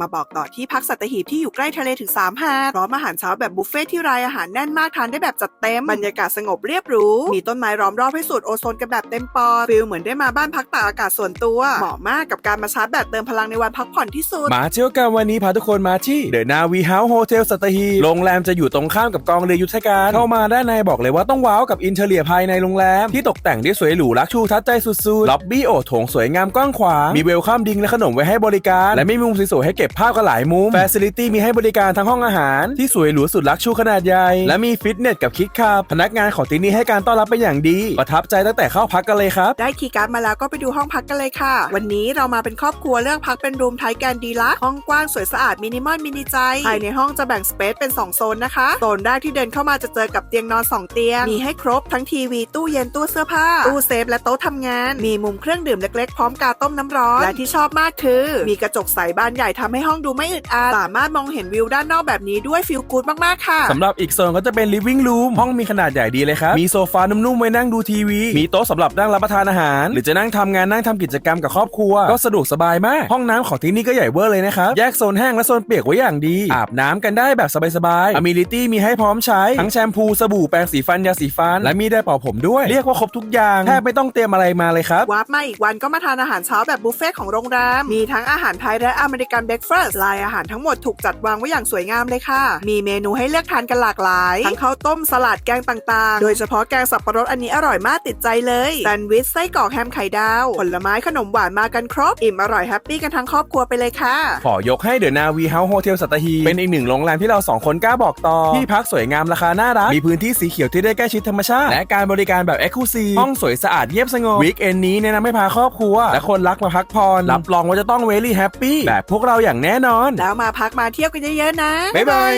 มาบอกต่อที่พักสัตหีบที่อยู่ใกล้ทะเลถึง3หาดพร้อมอาหารเช้าแบบบุฟเฟ่ที่รายอาหารแน่นมากทานได้แบบจัดเต็ม บรรยากาศสงบเรียบหรู มีต้นไม้ล้อมรอบให้สูดโอโซนกันแบบเต็มปอดฟิลเหมือนได้มาบ้านพักตากอากาศส่วนตัว เหมาะมากกับการมาชาร์จแบตเติมพลังในวันพักผ่อนที่สุด มาเที่ยวกันวันนี้พาทุกคนมาที่เดอะนาวีเฮาส์โฮเทลสัตหีบโรงแรมจะอยู่ตรงข้ามกับกองเรือยุทธการเข้ามาด้านในบอกเลยว่าต้องว้าวกับอินเทอร์เลียภายในโรงแรมที่ตกแต่งได้สวยหรูลักชูทัดใจสุดๆล็อบบี้โอโถงสวยงามกว้างขวางมีเวลคัมดิงและขนมไว้ให้บริการ และมีมุมสวยๆให้เก็บภาพกันหลายมุม f ฟ c i ลิตี้มีให้บริการทั้งห้องอาหาร ที่สวยหรูสุดลักชูขนาดใหญ่ และมีฟิตเนสกับคิดคับพนักงานของที่นี่ให้การต้อนรับเป็นอย่างดี ประทับใจตั้งแต่เข้าพักกันเลยครับ ได้คีย์การ์ดมาแล้วก็ไปดูห้องพักกันเลยค่ะ วันนี้เรามาเป็นครอบครัวเลือกพักเป็นรูมไทยแกรนดีลักซ์ห้องกว้างสวยสะอาดมินิมอลมินิใจภายในห้องจะแบ่งสเปซเป็น 2 โซนนะคะ โซนแรกที่เดินเข้ามาจะเจอกับเตียงนอน 2 เตียง มีให้ครบทั้งทีวีตู้เย็นตู้เสื้อผ้า ตู้เซฟและโต๊ะทำงาน มีมุมเครื่องดื่มเล็กๆ พร้อมกาต้มน้ำร้อน และที่ชอบมากคือ มีกระจกใสบานใหญ่ทำให้ห้องดูไม่อึดอัดสามารถมองเห็นวิวด้านนอกแบบนี้ด้วยฟิลกูดมากๆค่ะสำหรับอีกโซนก็จะเป็น living room ห้องมีขนาดใหญ่ดีเลยครับ มีโซฟานุ่มๆไว้นั่งดูทีวี มีโต๊ะสำหรับนั่งรับประทานอาหาร หรือจะนั่งทำงานนั่งทำกิจกรรมกับครอบครัว ก็สะดวกสบายมาก ห้องน้ำของที่นี่ก็ใหญ่เวอร์เลยนะครับ แยกโซนแห้งและโซนเปียกไว้อย่างดี อาบน้ำกันได้แบบสบายๆ Amenity มีให้พร้อมใช้ ทั้งแชมพูสบู่แปรงสีฟันยาสีฟัน และมีได้เป่าผมด้วย เรียกว่าครบทุกอย่างแทบไม่ต้องเตรียมอะไรมาเลยครับวาร์ปมาอีกวันก็มาทานอาหารเช้าแบบบุฟเฟ่ต์ของโรงแรมมีทั้งอาหารไทยและอเมริกันเบรคฟาสต์ลายอาหารทั้งหมดถูกจัดวางไว้อย่างสวยงามเลยค่ะ มีเมนูให้เลือกทานกันหลากหลาย ทั้งข้าวต้มสลัดแกงต่างๆ โดยเฉพาะแกงสับปะรดอันนี้อร่อยมากติดใจเลยแซนด์วิชไส้กรอกแฮมไข่ดาว ผลไม้ขนมหวานมากันครบ อิ่มอร่อยแฮปปี้กันทั้งครอบครัวไปเลยค่ะ ขอยกให้เดอะนาวีเฮาส์โฮเทลสัตหีบเป็นอีกหนึ่งโรงแรมที่เราสองคนกล้าบอกต่อที่พักสวยงามราคาน่ารักมีพื้นที่สีเขียวที่ได้ใกล้ชิดธรรมชาติและการบริการแบบเอ็กซ์คลูซีห้องสวยสะอาดเงียบสงบวีคเอนนี้แนะนำให้พาครอบครัว และคนรักมาพักผ่อนรับรองว่าจะต้องเวลี่แฮปปี้แบบพวกเราอย่างแน่นอน แล้วมาพักมาเที่ยวกันเยอะๆนะ บ๊ายบาย